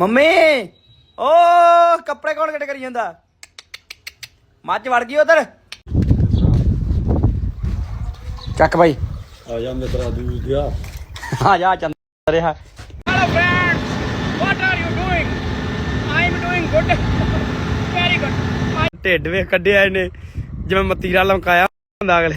Mummy ਓ ਕੱਪੜੇ ਕੌਣ ਕੱਟ ਕਰੀ ਜਾਂਦਾ? ਮੱਝ ਵੜ ਗਈ ਉਧਰ। ਚੱਕ ਬਾਈ। ਆ ਜਾ ਮਿੱਤਰਾ ਦੂਰ ਗਿਆ। ਆ ਜਾ ਚੰਦ ਰਿਹਾ। Hello friends, what are you doing? I'm doing good. Very good. I ਢਿੱਡ ਵੇ ਕੱਢਿਆ ਇਹਨੇ ਜਿਵੇਂ ਮਤੀਰਾ ਲਮਕਾਇਆ। ਹੁੰਦਾ ਅਗਲੇ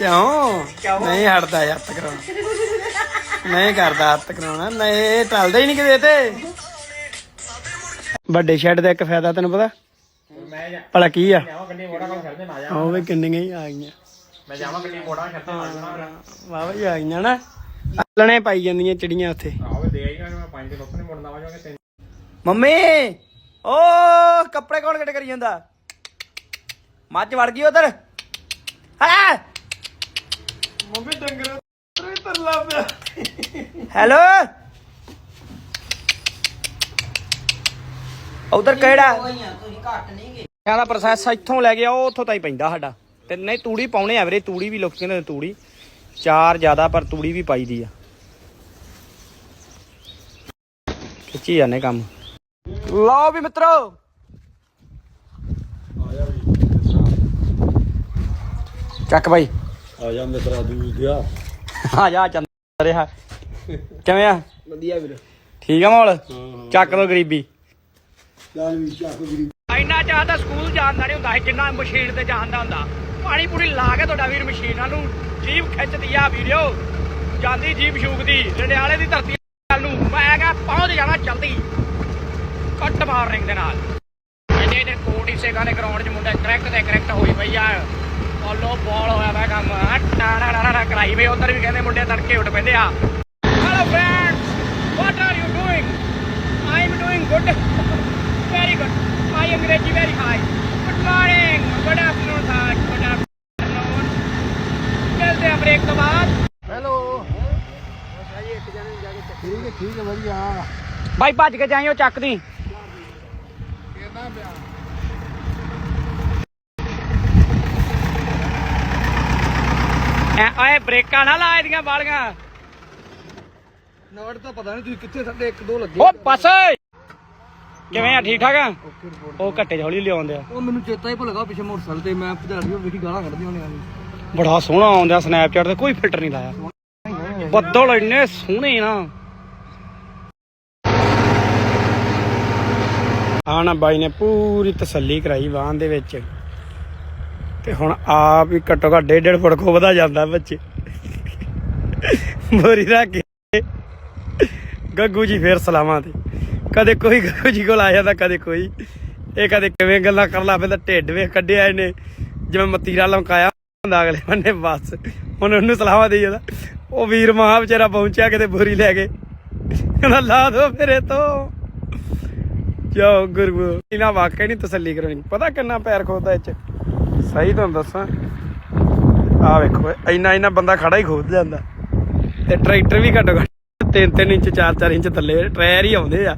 ਕਿਉਂ? ਨਹੀਂ ਹਟਦਾ ਹੱਥ ਕਰਾਉਣਾ। ਨਹੀਂ ਕਰਦਾ ਹੱਥ ਕਰਾਉਣਾ। ਨਹੀਂ ਟਲਦਾ ਹੀ ਨਹੀਂ ਕਿਤੇ ਤੇ ਵੱਡੇ ਸ਼ੈੱਡ ਦਾ ਇੱਕ ਫਾਇਦਾ ਤੈਨੂੰ ਪਤਾ? ਭਲਾ ਕੀ ਆ? ਉਹ ਵੀ ਕਿੰਨੀਆਂ ਹੀ ਆ ਗਈਆਂ। ਮੈਂ ਜਾਵਾਂ ਗੱਡੀ ਮੋੜਾਂ ਖੱਤੇ ਵਾਹ ਵੀ ਆ ਗਈਆਂ ਨਾ। ਆਲਣੇ ਪਾਈ ਜਾਂਦੀਆਂ ਚਿੜੀਆਂ ਉੱਥੇ। ਆਵੇ ਦੇ ਆਈਗਾ ਮੈਂ ਪੰਜ ਦੇ ਲੋਕਾਂ ਨੇ ਮੁੜਨਾ ਵਾਜਾਂਗੇ ਤਿੰਨ ਮੰਮੀ, ਓ, ਕੱਪੜੇ ਕੌਣ ਕੱਟ ਕਰੀ ਜਾਂਦਾ? ਮੱਝ ਵੜ ਗਈ ਉਧਰ। ਹਾਂ? ਮੰਮੀ ਡੰਗਰ ਤਰਲਾ ਪਿਆ। ਹੈਲੋ? ਉਧਰ ਕਿਹੜਾ? ਕਹਿੰਦਾ ਪ੍ਰੋਸੈਸ ਇੱਥੋਂ ਲੈ ਗਿਆ ਉਹ ਉੱਥੋਂ ਤਾਈ ਪੈਂਦਾ ਸਾਡਾ। ਤੇ ਨਹੀਂ, ਤੂੜੀ ਪਾਉਣੇ ਆ ਵੀਰੇ, ਤੂੜੀ ਵੀ ਲੋਕ ਕਹਿੰਦੇ ਨੇ ਤੂੜੀ। ਚਾਰ ਜ਼ਿਆਦਾ, ਪਰ ਤੂੜੀ ਵੀ ਪਾਈ ਦੀ ਆ। ਖਿੱਚੀ ਜਾਂਦੇ ਕੰਮ। ਲਓ ਵੀ ਮਿੱਤਰੋ। ਚੱਕ ਬਾਈ। ਆ ਜਾ ਮਿੱਤਰਾ ਦੂਰ ਗਿਆ। ਆ ਜਾ ਚੰਦ ਰਿਹਾ। ਕਿਵੇਂ ਆ? ਵਧੀਆ ਵੀਰ। ਠੀਕ ਆ ਮਾਹੌਲ? ਚੱਕ ਲੋ ਗਰੀਬੀ। ਚੱਲ ਵੀ ਚੱਕ ਗਰੀ ਇੰਨਾ ਚਾਹ ਤਾਂ ਸਕੂਲ ਜਾਣ ਦਾ ਨਹੀਂ ਹੁੰਦਾ ਜਿੰਨਾ ਮਸ਼ੀਨ ਤੇ ਜਾਣ ਦਾ ਹੁੰਦਾ। ਪਾਣੀ ਪੂਰੀ ਲਾ ਕੇ ਤੁਹਾਡਾ ਵੀਰ ਮਸ਼ੀਨਾਂ ਨੂੰ ਜੀਪ ਖਿੱਚਦੀ ਆ ਵੀਡੀਓ ਜਾਂਦੀ ਜੀਪ ਸ਼ੂਕਦੀ ਰੜਿਆਲੇ ਦੀ ਧਰਤੀ ਨੂੰ। ਮੈਂ ਕਿਹਾ ਪਹੁੰਚ ਜਾਣਾ ਜਲਦੀ। ਕੱਟ ਮਾਰਨਿੰਗ ਦੇ ਨਾਲ। ਇੰਨੇ ਨੇ ਕੋਟੀ ਸੇਗਾ ਨੇ ਗਰਾਊਂਡ 'ਚ ਮੁੰਡੇ ਕਰੈਕਟ ਤੇ ਕਰੈਕਟ ਹੋਈ ਪਈ ਆ। ਫੋਲੋ ਬਾਲ ਹੋਇਆ ਵਾ ਕੰਮ ਆ ਟਾਣਾ ਟਾਣਾ ਕਰਾਈ ਵੇ ਉਧਰ ਵੀ ਕਹਿੰਦੇ ਮੁੰਡੇ ਤੜਕੇ ਉੱਠ ਪੈਂਦੇ ਆ hello friends what are you doing I am doing good very good my Angrezi very high good morning good afternoon sir good afternoon ਮਿਲਦੇ ਆ ਬ੍ਰੇਕ ਤੋਂ ਬਾਅਦ ਠੀਕ ਹੈ ਠੀਕ ਹੈ ਵਧੀਆ ਬਾਈ ਭੱਜ ਕੇ ਜਾਈਓ ਚੱਕ ਦੀ ਐ ਆਏ ਬ੍ਰੇਕਾਂ ਨਾ ਲਾ ਇਹਦੀਆਂ ਬਾਲੀਆਂ। ਨਵੜ ਤਾਂ ਪਤਾ ਨਹੀਂ ਤੁਸੀਂ ਕਿੱਥੇ ਸਾਡੇ ਇੱਕ ਦੋ ਲੱਗੇ ਓ ਬਸ ਕਿਵੇਂ ਆ ਠੀਕ ਠਾਕ ਆ? ਉਹ ਘੱਟੇ ਹੌਲੀ ਲਿਆਉਂਦੇ ਆ। ਉਹ ਮੈਨੂੰ ਚੇਤਾ ਹੀ ਭੁੱਲ ਗਿਆ ਪਿੱਛੇ ਮੋਟਰਸਾਈਕਲ ਤੇ ਮੈਂ ਭਜਾ ਰਹੀ ਵੇਖੀ ਗਾਲਾਂ ਕੱਢਦੀ ਹੋਣੀ ਆ ਬੜਾ ਸੋਹਣਾ ਆਉਂਦਾ ਸਨੈਪਚੈਟ ਤੇ ਕੋਈ ਫਿਲਟਰ ਨਹੀਂ ਲਾਇਆ। ਬੱਦਲ ਇੰਨੇ ਸੋਹਣੇ ਨਾ। ਆ ਨਾ ਬਾਈ ਨੇ ਪੂਰੀ ਤਸੱਲੀ ਕਰਾਈ ਵਾਹਨ ਦੇ ਵਿੱਚ। ਤੇ ਹੁਣ ਆਪ ਹੀ ਘੱਟੋ ਘੱਟ ਡੇਢ ਡੇਢ ਫੁੱਟ ਕੋ ਵਧਾ ਜਾਂਦਾ ਬੱਚੇ। ਬੋਰੀ ਰੱਖ ਕੇ ਗੱਗੂ ਜੀ ਫੇਰ ਸਲਾਮਾਂ ਤੇ। ਕਦੇ ਕੋਈ ਗੱਗੂ ਜੀ ਕੋਲ ਆ ਜਾਂਦਾ, ਕਦੇ ਕੋਈ। ਇਹ ਕਦੇ ਕਿਵੇਂ ਗੱਲਾਂ ਕਰ ਲਾ ਪੈਂਦਾ, ਢਿੱਡ ਵੇ ਕੱਢਿਆ ਇਹਨੇ। ਜਿਵੇਂ ਮਤੀਰਾ ਲਮਕਾਇਆ ਹੁੰਦਾ ਅਗਲੇ ਬੰਨੇ, ਬਸ। ਹੁਣ ਉਹਨੂੰ ਸਲਾਹਾਂ ਦੇਈ ਜਾਂਦਾ। ਉਹ ਵੀਰ ਮਹਾ ਵਿਚਾਰਾ ਪਹੁੰਚਿਆ ਕਿਤੇ ਬੋਰੀ ਲੈ ਕੇ। ਕਹਿੰਦਾ, ਲਾ ਦੋ ਫਿਰੇ ਤੋਂ ਜਾਓ ਗੁਰੂ ਇਹਨਾਂ ਵਾਕਿਆ ਨਹੀਂ ਤਸੱਲੀ ਕਰਨੀ ਪਤਾ ਕਿੰਨਾ ਪੈਰ ਖੋਦਾ ਇਹ ਚ। ਸਹੀ ਤੁਹਾਨੂੰ ਦੱਸਾਂ। ਆ ਵੇਖੋ, ਇੰਨਾ ਇੰਨਾ ਬੰਦਾ ਖੜਾ ਹੀ ਖੋਦ ਜਾਂਦਾ ਤੇ ਟਰੈਕਟਰ ਵੀ ਘੱਟੋ ਘੱਟ 3-3 ਇੰਚ 4-4 ਇੰਚ ਥੱਲੇ ਟਾਇਰ ਹੀ ਆਉਂਦੇ ਆ।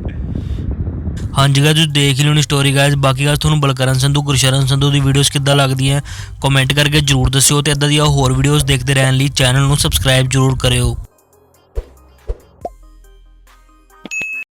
ਹਾਂਜੀ ਗਾਇਸ ਤੁਸੀਂ ਦੇਖ ਲਿਓ ਨੀ ਸਟੋਰੀ ਗਾਇਜ਼ ਬਾਕੀ ਗੱਲ ਤੁਹਾਨੂੰ ਬਲਕਰਨ ਸੰਧੂ, ਗੁਰਸ਼ਰਨ ਸੰਧੂ ਦੀ ਵੀਡੀਓਜ਼ ਕਿੱਦਾਂ ਲੱਗਦੀਆਂ ਕਮੈਂਟ ਕਰਕੇ ਜਰੂਰ ਦੱਸਿਓ ਤੇ ਇਦਾਂ ਦੀਆਂ ਹੋਰ ਵੀਡੀਓਜ਼ ਦੇਖਦੇ ਰਹਿਣ ਲਈ ਚੈਨਲ ਨੂੰ ਸਬਸਕ੍ਰਾਈਬ ਜਰੂਰ ਕਰਿਓ।